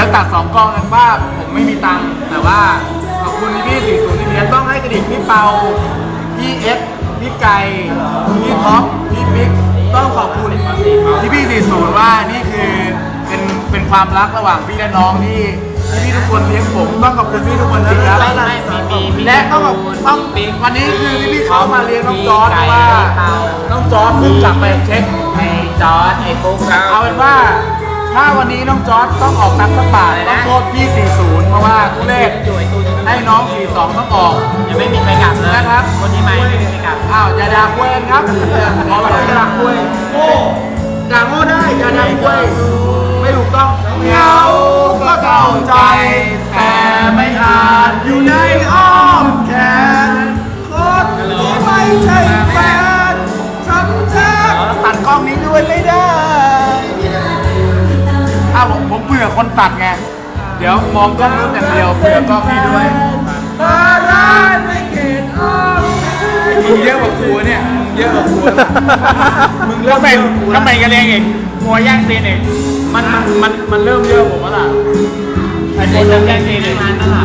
ดี๋ยวตัดสองกองกันว่าผมไม่มีตังค์แต่ว่าขอบคุณพี่สี่ศูนย์ที่เพียนต้องให้กระดิ่งพี่เปาพี่เอสพี่ไก่พี่ท็อปพี่บิ๊กต้องขอบคุณที่พี่สี่ศูนย์ว่านี่คือเป็นเป็นความรักระหว่างพี่และน้องที่ที่พี่ทุกคนเลี้ยงผมต้องขอบคุณพี่ทุกคนจริงครับและต้องขอบต้องวันนี้คือที่พี่เขามาเลี้ยงน้องจอร์ดว่าน้องจอร์ดเพิ่งกลับไปเช็คไอ้จอร์ดไอ้ฟุ๊กเอาเป็นว่า ถ้าวันนี้น้องจอร์ดต้องออกตังค์สักบาทอะไรต้อนะงโทษพี่ 40 เพราะว่าทุเลศอยู่ไอ้ตู้นี้ให้น้อง 42 ต้องออก ยังไม่มีใครกลับเลยนะครับคนที่ไม่ไม่มีใครกลับอ้าวอย่าด่าคุยกันครับขอแบบอย่าด่าคุยโง่ด่าโง่ได้อย่าด่าคุยไม่ถูกต้องเหงาก็เข้าใจ แต่ไม่อาจอยู่ในอ้อมแขนคนที่ไม่ใช่ ผมผมเบื่อคนตัดไง เดี๋ยวมองกล้องนู้นอย่างเดียวเบื่อกล้องนี้ด้วยมึงเยอะกว่ากูเนี่ยมึงเยอะกว่ากูนะมึงเริ่มทำไมเยอะกว่ากูทำไมกันเองอีกหัวย่างตีนอีกมันมันมันมันเริ่มเยอะผมแล้วล่ะไอ้ตัวย่างตีนอีกงานตลา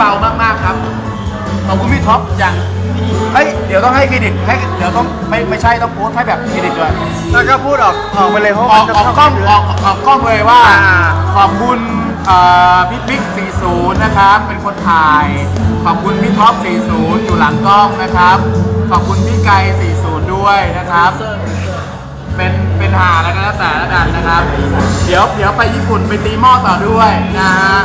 ขอบคุณพี่เปามากๆครับ ขอบคุณพี่ท็อปอย่างเฮ้ย เดี๋ยวต้องให้เครดิตให้ เดี๋ยวต้องไม่ไม่ใช่ต้องโพสต์ให้แบบเครดิตด้วย แล้วก็พูดออกออกไปเลยเพราะออกมันจะออกกล้องออกออกกล้องเลยว่าอ่าขอบคุณเอ่อพี่ปิ๊ก40 นะครับ เป็นคนถ่าย ขอบคุณพี่ท็อป40 อยู่หลังกล้องนะครับ ขอบคุณพี่ไก40 ด้วยนะครับ เป็นเป็นหาแล้วก็แล้วแต่แล้วกันนะครับ เดี๋ยวเดี๋ยวไปญี่ปุ่นไปตีหม้อต่อด้วยนะฮะ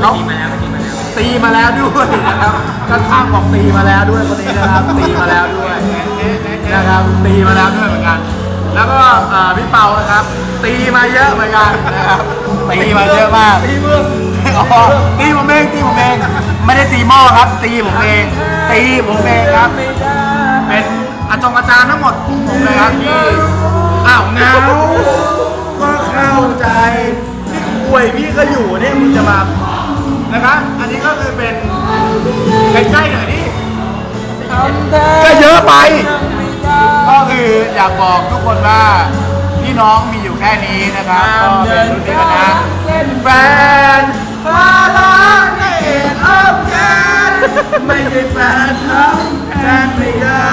เขาเขาทีมาแล้วทีมาแล้ว ตีมาแล้วด้วยนะครับข้างๆบอกตีมาแล้วด้วยคนนี้นะครับ ตีมาแล้วด้วยนะครับตีมาแล้วด้วยเหมือนกัน แล้วก็เอ่อพี่เปานะครับ ตีมาเยอะเหมือนกันนะครับตีมาเยอะมากตีมึงอ๋อตีผมเองตีผมเองไม่ได้ตีหม้อครับ ตีผมเอง ตีผมเองครับเป็นอาจงอาจารย์ทั้งหมดของผมเลยครับที่อ้าวเงาก็เข้าใจที่คุยพี่ก็อยู่เนี่ยมึงจะมา นะครับ อันนี้ก็คือเป็นใกล้ๆหน่อยนี่ก็เยอะไป ก็คืออยากบอกทุกคนว่าพี่น้องมีอยู่แค่นี้นะครับก็เป็นรุ่นนี้กันนะแฟนฟาลาเนตอัพแกนไม่ใช่แฟนครับแฟนไม่ได้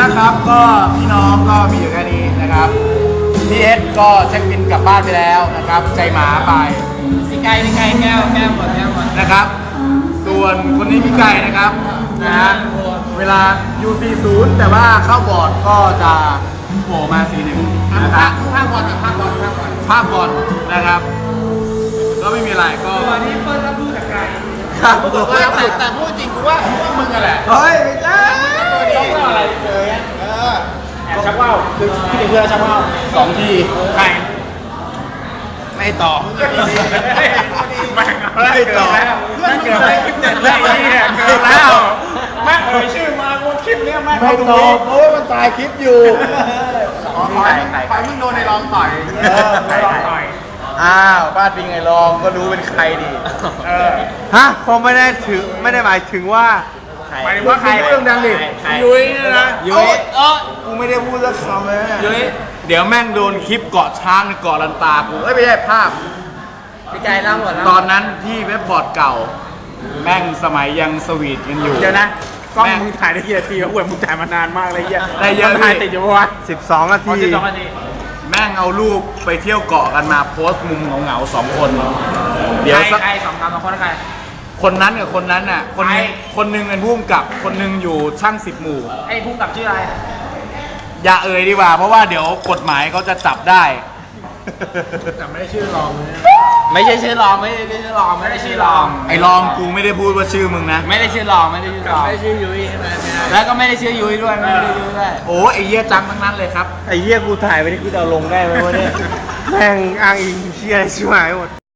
นะครับก็พี่น้องก็มีอยู่แค่นี้นะครับพีเอสก็เช็คบินกลับบ้านไปแล้วนะครับ ใจหมาไป พี่ไก่พี่ไก่แก้วแก้วหมดแก้วหมดนะครับ ส่วนคนนี้พี่ไก่นะครับนะฮะเวลา U40 แต่ว่าเข้าบอร์ดก็จะโผล่มาสีหนึ่งนะครับภาคบอลแบบภาคบอลภาคบอลภาพบอลนะครับ ก็ไม่มีอะไรก็วันนี้เปิ้ลรับรู้จากใครครับแต่แต่พูดจริงกูว่ากูว่ามึงอะแหละเฮ้ยไม่ใช่ต้องเล่าอะไรเลยอะเออแอบชักว่าวคือพี่เด็กเพื่อนชักว่าวสองทีใคร ไม่ต่อไม่ต่อแม่งเกิดอะไรขึ้นเด็ดแล้วไอ้เหี้ยเกิดแล้วแม่งเอ่ยชื่อมากูคลิปเนี้ยแม่งไม่เขาดูตอบเพราะว่ามันตายคลิปอยู่ขอให้มึงขอให้มึงโดนในรองต่อยเออไม่ต่อยอ้าวบ้านปิงไงลองก็รู้เป็นใครดิเออฮะผมไม่ได้ถือไม่ได้หมายถึงว่า หมายถึงว่าใครเรื่องดังดิใครยุ้ยเนี่ยนะ ยุ้ยเออกูไม่ได้พูดสักคำเลยยุ้ยเดี๋ยวแม่งโดนคลิปเกาะช้างในเกาะลันตากูเอ้ยไม่ใช่ภาพ พี่ไก่เล่าหมดแล้วตอนนั้นที่เว็บบอร์ดเก่า แม่งสมัยยังสวีทกันอยู่ เดี๋ยวนะกล้องแม่มึงถ่ายได้กี่นาทีวะอวยมึงถ่ายมานานมากเลยเหี้ยได้เยอะมันถ่ายติดอยู่ปะวะสิบสองนาอ๋อทีสิบสองนาทีแม่งเอารูปไปเที่ยวเกาะกันมาโพสต์มุมเหงาๆสองคน เดี๋ยวใครสัก ใครสองคำสองคนใคร คนนั้นกับคนนั้นน่ะ คนหนึงใครคนหนึงเป็นผู้กำกับ คนหนึงอยู่ช่างสิบหมู่ ไอ้พุ่งกับชื่ออะไร อย่าเอ่ยดีกว่า เพราะว่าเดี๋ยวกฎหมายเขาจะจับได้ แต่ไม่ได้ชื่อรองเลยไม่ใช่ชื่อรองไม่ได้ชื่อรองไม่ได้ชื่อรองไอ้รองกูไม่ได้พูดว่าชื่อมึงนะ ไม่ได้ชื่อรองไม่ได้ชื่อรองไม่ได้ชื่อยุ้ยใช่ไหมไม่ได้แล้วก็ไม่ได้ชื่อยุ้ยด้วยไม่ได้ชื่อยุ้ยด้วยโอ้ไอ้เหี้ยจังทั้งนั้นเลยครับ ไอ้เหี้ยกูถ่ายไปนี่กูจะเอาลงได้ไหมวะเนี่ยแม่งอ้างอิงเชี่ยอะไรชิบหายหมด